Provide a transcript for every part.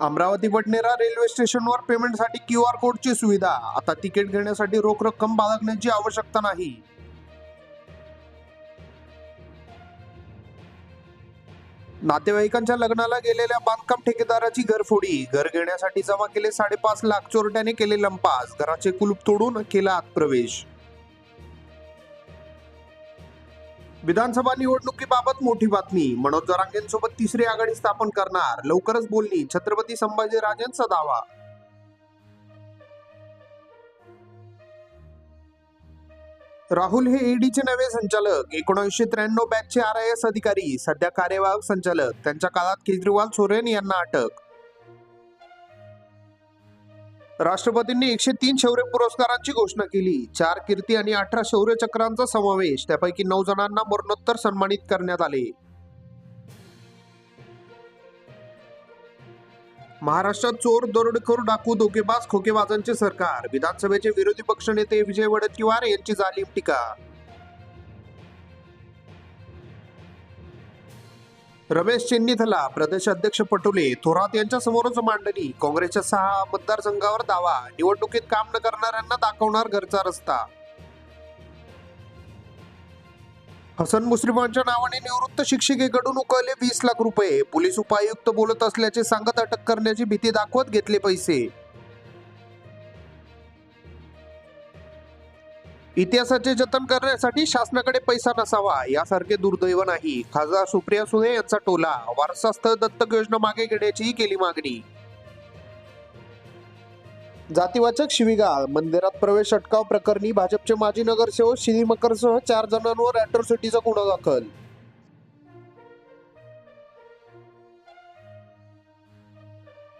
Amravati Badnera railway स्टेशनवर पेमेंटसाठी Q R कोडची सुविधा. आता तिकीट घेण्यासाठी रोख रक्कम बाळगण्याची आवश्यकता नाही. नातेवाईकांच्या लग्नाला गेलेल्या बांधकाम ठेकेदाराची घरफोडी. घर घेण्यासाठी जमा केले साडेपाच लाख चोरट्याने केले लंपास. घराचे कुलूप तोडून केला आत प्रवेश. विधानसभा निवडणुकीबाबत मोठी बातमी. मनोज जरांगेंसोबत तिसरी आघाडी स्थापन करणार. लवकरच बोलणी छत्रपती संभाजीराजेंचा दावा. राहुल हे ईडीचे नवे संचालक. एकोणीसशे त्र्याण्णव बॅचचे आर आय एस अधिकारी. सध्या कार्यवाहक संचालक. त्यांच्या काळात केजरीवाल सोरेन यांना अटक. राष्ट्रपतींनी एकशे तीन शौर्य पुरस्कारांची घोषणा केली. चार कीर्ती आणि अठरा शौर्य चक्रांचा समावेश. त्यापैकी नऊ जणांना मरणोत्तर सन्मानित करण्यात आले. महाराष्ट्रात चोर दरोडेखोर डाकू धोकेबाज खोकेबाजांचे सरकार. विधानसभेचे विरोधी पक्षनेते विजय वडेट्टीवार यांची जालीम टीका. रमेश चेन्नीथला प्रदेश अध्यक्ष पटोले थोरात यांच्या समोरच मांडणी. काँग्रेसच्या सहा मतदारसंघावर दावा. निवडणुकीत काम न करणाऱ्यांना दाखवणार घरचा रस्ता. हसन मुस्लिमांच्या नावाने निवृत्त शिक्षिकेकडून उकळले वीस लाख रुपये. पोलीस उपायुक्त बोलत असल्याचे सांगत अटक करण्याची भीती दाखवत घेतले पैसे. इतिहासाचे जतन करण्यासाठी शासनाकडे पैसा नसावा यासारखे दुर्दैव नाही. खासदार सुप्रिया सुळे यांचा टोला वारसास्थळ दत्तक योजना मागे घेण्याचीही केली मागणी. जातीवाचक शिवीगाळ मंदिरात प्रवेश अटकाव प्रकरणी भाजपचे माजी नगरसेवक श्री मकरसह चार जणांवर अॅट्रॉसिटीचा गुन्हा दाखल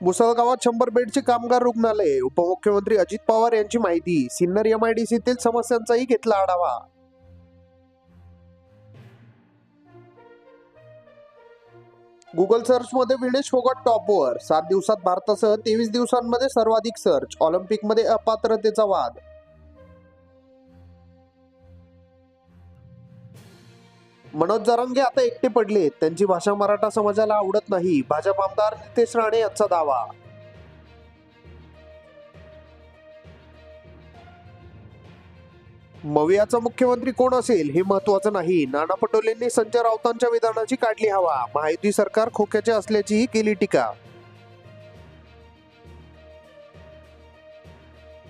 मुसळगावात शंभर बेडचे कामगार रुग्णालय. उपमुख्यमंत्री अजित पवार यांची माहिती. सिन्नर एमआयडीसीतील समस्यांचाही घेतला आढावा. गुगल सर्च मध्ये विनेश फोगट टॉपवर सात दिवसात भारतासह तेवीस दिवसांमध्ये सर्वाधिक सर्च ऑलिम्पिकमध्ये अपात्रतेचा वाद. मनोज जरांगे आता एकटे पडले. त्यांची भाषा मराठा समाजाला आवडत नाही. भाजप आमदार नितेश राणे यांचा दावा. मवियाचा मुख्यमंत्री कोण असेल हे महत्वाचं नाही. नाना पटोलेंनी संजय राऊतांच्या विधानाची काढली हवा. महायुती सरकार खोक्याचे असल्याचीही केली टीका.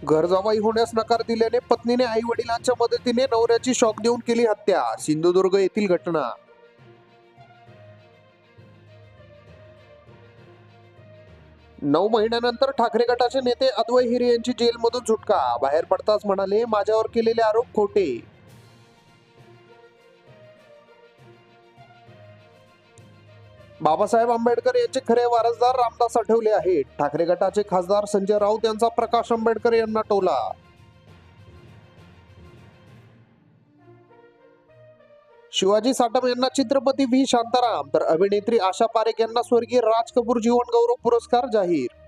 घरजावाई होण्यास नकार दिल्याने पत्नीने आई वडिलांच्या मदतीने नवऱ्याची शॉक देऊन केली हत्या. सिंधुदुर्ग येथील घटना. नऊ महिन्यानंतर ठाकरे गटाचे नेते अद्वै हिरे यांची जेलमधून सुटका. बाहेर पडताच म्हणाले माझ्यावर केलेले आरोप खोटे. बाबासाहेब आंबेडकर यांचे खरे वारसदार रामदास आठवले आहेत. ठाकरे गटाचे खासदार संजय राऊत यांचा प्रकाश आंबेडकर यांना टोला. शिवाजी साटम यांना चित्रपती व्ही शांताराम तर अभिनेत्री आशा पारेख यांना स्वर्गीय राज कपूर जीवन गौरव पुरस्कार जाहीर.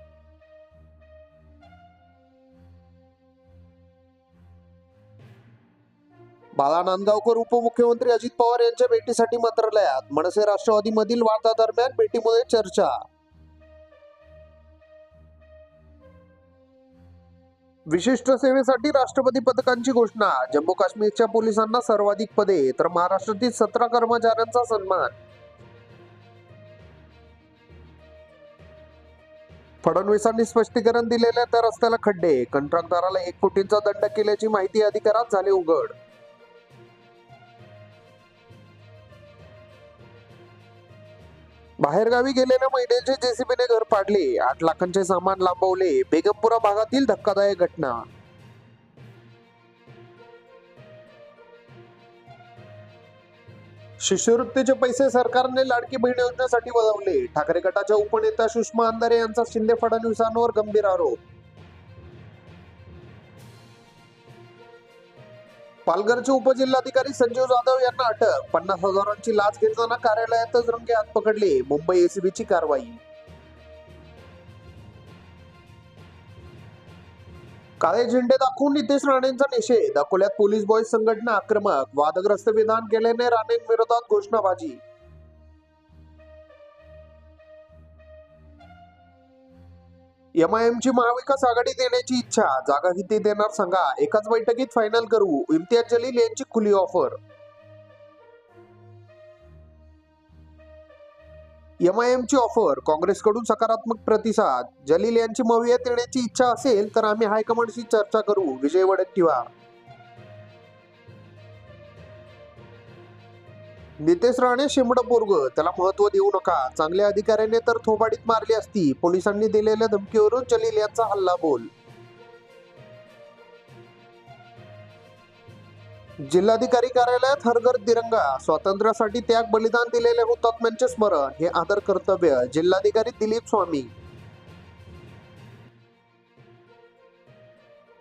बाळा नांदगावकर उपमुख्यमंत्री अजित पवार यांच्या भेटीसाठी मंत्रालयात. मनसे राष्ट्रवादी मधील वादादरम्यान भेटीमुळे चर्चा. विशिष्ट सेवेसाठी राष्ट्रपती पदकांची घोषणा. जम्मू काश्मीरच्या पोलिसांना सर्वाधिक पदे तर महाराष्ट्रातील सतरा कर्मचाऱ्यांचा सन्मान. फडणवीसांनी स्पष्टीकरण दिलेल्या त्या रस्त्याला खड्डे. कंत्राटदाराला एक कोटींचा दंड केल्याची माहिती अधिकारात झाली उघड. बाहेरगावी गेलेल्या महिलेचे जेसीबीने घर पाडले आठ लाखांचे सामान लांबवले. बेगमपुरा भागातील धक्कादायक घटना. शिष्यवृत्तीचे पैसे सरकारने लाडकी बहीण योजनेसाठी वळवले. ठाकरे गटाच्या उपनेत्या सुषमा अंधारे यांचा शिंदे फडणवीसांवर गंभीर आरोप. पालघरचे उपजिल्हाधिकारी संजीव जाधव यांना अटक. पन्नास हजारांची लाच घेताना कार्यालयातच रंगे हात पकडले. मुंबई एसीबीची कारवाई. काळे झेंडे दाखवून नितेश राणेंचा निषेध. अकोल्यात पोलीस बॉय संघटना आक्रमक. वादग्रस्त विधान केल्याने राणेंविरोधात घोषणाबाजी. एमआयएमची महाविकास आघाडी देण्याची इच्छा जागा किती देणार सांगा. एकाच बैठकीत फायनल करू. इम्तियाज जलील यांची खुली ऑफर एमआयएमची ऑफर काँग्रेसकडून सकारात्मक प्रतिसाद. जलील यांची मवियत देण्याची इच्छा असेल तर आम्ही हायकमांडशी चर्चा करू. विजय वडेट्टीवार. नितेश राणे शिमडपूर्ग त्याला महत्त्व देऊ नका. चांगल्या अधिकाऱ्याने तर थोबाडीत मारली असती. पोलिसांनी दिलेल्या धमकीवरून जलील यांचा हल्ला बोल. जिल्हाधिकारी कार्यालयात हरघर तिरंगा स्वातंत्र्यासाठी त्याग बलिदान दिलेल्या हुतात्म्यांचे स्मरण हे आदर कर्तव्य जिल्हाधिकारी दिलीप स्वामी.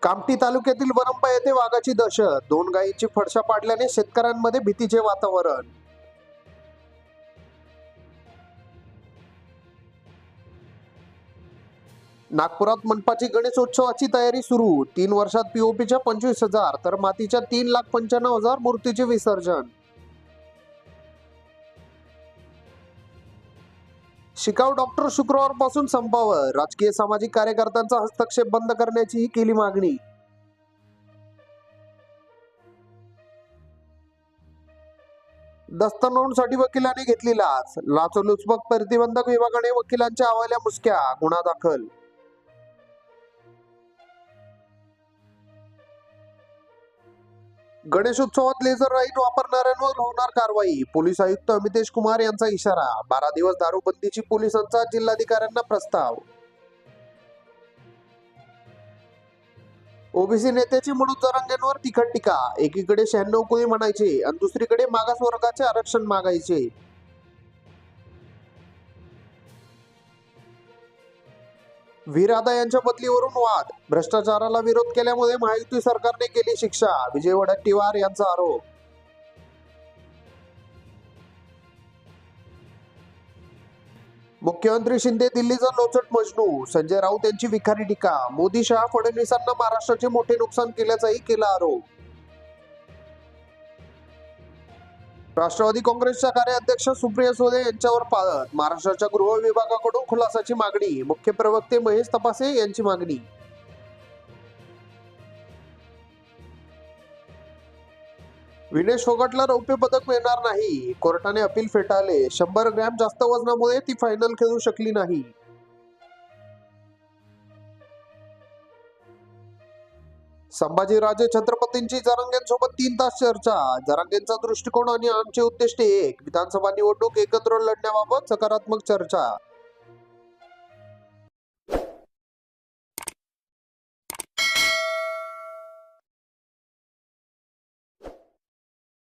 कामठी तालुक्यातील वरंपा येथे वाघाची दहशत दोन गायींची फडशा पाडल्याने शेतकऱ्यांमध्ये भीतीचे वातावरण. नागपुरात मनपाची गणेशोत्सवाची तयारी सुरू. तीन वर्षात पीओपीच्या पंचवीस हजार तर मातीच्या तीन लाख पंच्याण्णव हजार मूर्तीचे विसर्जन. शिकाऊ डॉक्टर शुक्रवारपासून संपावर. राजकीय सामाजिक कार्यकर्त्यांचा हस्तक्षेप बंद करण्याचीही केली मागणी. दस्तनोंदसाठी वकिलाने घेतली लाच. लाचलुचपत प्रतिबंधक विभागाने वकिलांच्या आवाल्या मुसक्या. गुन्हा दाखल गणेशोत्सवात लेझर लाइट वापरणाऱ्यांवर होणार कारवाई. पोलीस आयुक्त अमितेश कुमार यांचा इशारा. बारा दिवस दारूबंदीची पोलिसांचा जिल्हाधिकाऱ्यांना प्रस्ताव. ओबीसी नेत्याची म्हणून जरांगेंवर तिखट टीका. एकीकडे शहाण्णव कोणी म्हणायचे आणि दुसरीकडे मागास वर्गाचे आरक्षण मागायचे. विरादा यांच्या बदलीवरून वाद. भ्रष्टाचाराला विरोध केल्यामुळे महायुती सरकारने केली शिक्षा विजय वडट्टीवार यांचा आरोप. मुख्यमंत्री शिंदे दिल्लीचा लोचट मजनू संजय राऊत यांची विखारी टीका. मोदी शहा फडणवीसांना महाराष्ट्राचे मोठे नुकसान केल्याचाही केला आरोप. राष्ट्रवादी काँग्रेसच्या कार्याध्यक्ष सुप्रिया सुळे यांच्यावर पाळत महाराष्ट्राच्या गृह विभागाकडून खुलासाची मागणी. मुख्य प्रवक्ते महेश तपासे यांची मागणी. विनेश फोगटला रौप्य पदक मिळणार नाही. कोर्टाने अपील फेटाळले. शंभर ग्रॅम जास्त वजनामुळे ती फायनल खेळू शकली नाही. संभाजीराजे छत्रपतींची जरांगेंसोबत तीन तास चर्चा. जरांगेंचा दृष्टिकोन आणि आमचे उद्दिष्ट एक. विधानसभा निवडणूक एकत्र लढण्याबाबत सकारात्मक चर्चा.